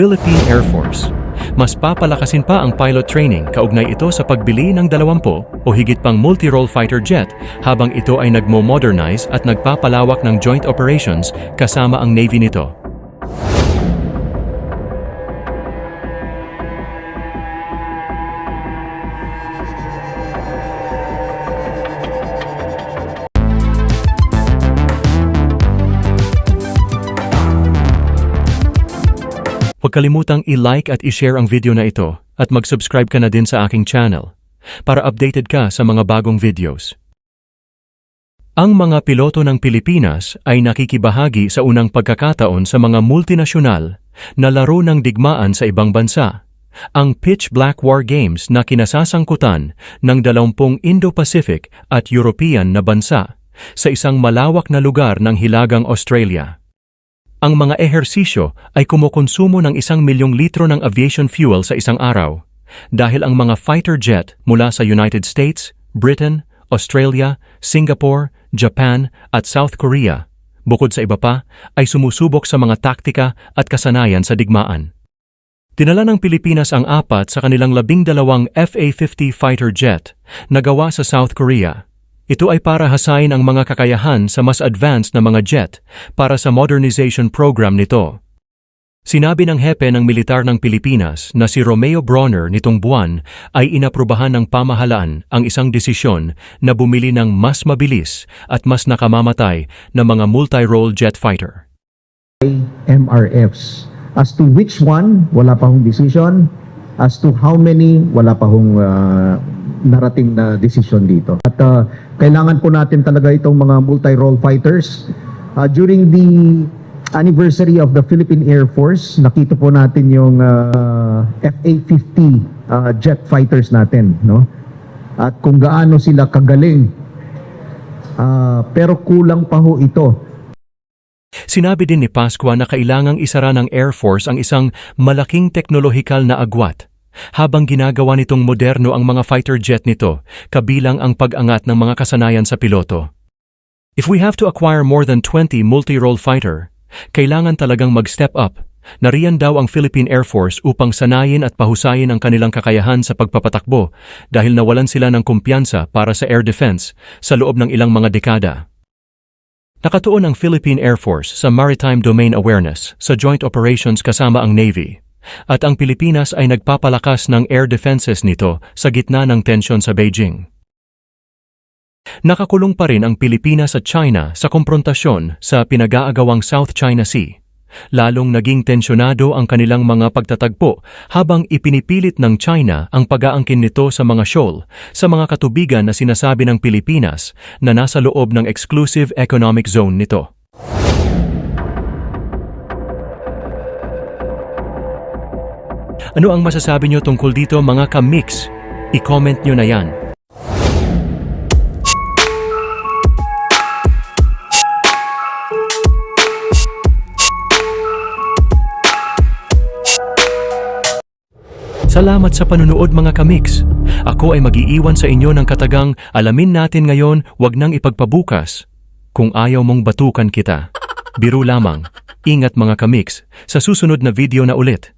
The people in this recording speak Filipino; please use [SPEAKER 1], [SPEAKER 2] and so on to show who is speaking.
[SPEAKER 1] Philippine Air Force. Mas papalakasin pa ang pilot training kaugnay ito sa pagbili ng 20 o higit pang multi-role fighter jet habang ito ay nagmo-modernize at nagpapalawak ng joint operations kasama ang Navy nito. Huwag kalimutang i-like at i-share ang video na ito at mag-subscribe ka na din sa aking channel para updated ka sa mga bagong videos. Ang mga piloto ng Pilipinas ay nakikibahagi sa unang pagkakataon sa mga multinasyonal na laro ng digmaan sa ibang bansa, ang Pitch Black War Games na kinasasangkutan ng 20 Indo-Pacific at European na bansa sa isang malawak na lugar ng Hilagang Australia. Ang mga ehersisyo ay kumukonsumo ng isang milyong litro ng aviation fuel sa isang araw dahil ang mga fighter jet mula sa United States, Britain, Australia, Singapore, Japan at South Korea, bukod sa iba pa, ay sumusubok sa mga taktika at kasanayan sa digmaan. Dinala ng Pilipinas ang apat sa kanilang labing dalawang FA-50 fighter jet na gawa sa South Korea. Ito ay para hasain ang mga kakayahan sa mas advanced na mga jet para sa modernization program nito. Sinabi ng hepe ng militar ng Pilipinas na si Romeo Bronner nitong buwan ay inaprubahan ng pamahalaan ang isang desisyon na bumili ng mas mabilis at mas nakamamatay na mga multi-role jet fighter.
[SPEAKER 2] MRFs. As to which one, wala pa hong decision. As to how many, wala pa hong uh, narating na decision dito. At uh, kailangan po natin talaga itong mga multi-role fighters. Uh, during the anniversary of the Philippine Air Force, nakita po natin yung uh, FA-50 uh, jet fighters natin. No? At kung gaano sila kagaling. Uh, pero kulang pa ho ito
[SPEAKER 1] Sinabi din ni Pasqua na kailangang isara ng Air Force ang isang malaking teknolohikal na agwat habang ginagawa nitong moderno ang mga fighter jet nito, kabilang ang pag-angat ng mga kasanayan sa piloto. If we have to acquire more than 20 multi-role fighter, kailangan talagang mag-step up. Nariyan daw ang Philippine Air Force upang sanayin at pahusayin ang kanilang kakayahan sa pagpapatakbo dahil nawalan sila ng kumpiyansa para sa air defense sa loob ng ilang mga dekada. Nakatuon ang Philippine Air Force sa Maritime Domain Awareness sa joint operations kasama ang Navy. At ang Pilipinas ay nagpapalakas ng air defenses nito sa gitna ng tensyon sa Beijing. Nakakulong pa rin ang Pilipinas at China sa komprontasyon sa pinag-aagawang South China Sea. Lalong naging tensyonado ang kanilang mga pagtatagpo habang ipinipilit ng China ang pag-aangkin nito sa mga shoal sa mga katubigan na sinasabi ng Pilipinas na nasa loob ng exclusive economic zone nito. Ano ang masasabi nyo tungkol dito mga ka-mix? I-comment nyo na yan. Salamat sa panunood mga kamix. Ako ay magiiwan sa inyo ng katagang alamin natin ngayon wag nang ipagpabukas. Kung ayaw mong batukan kita. Biro lamang. Ingat mga kamix sa susunod na video na ulit.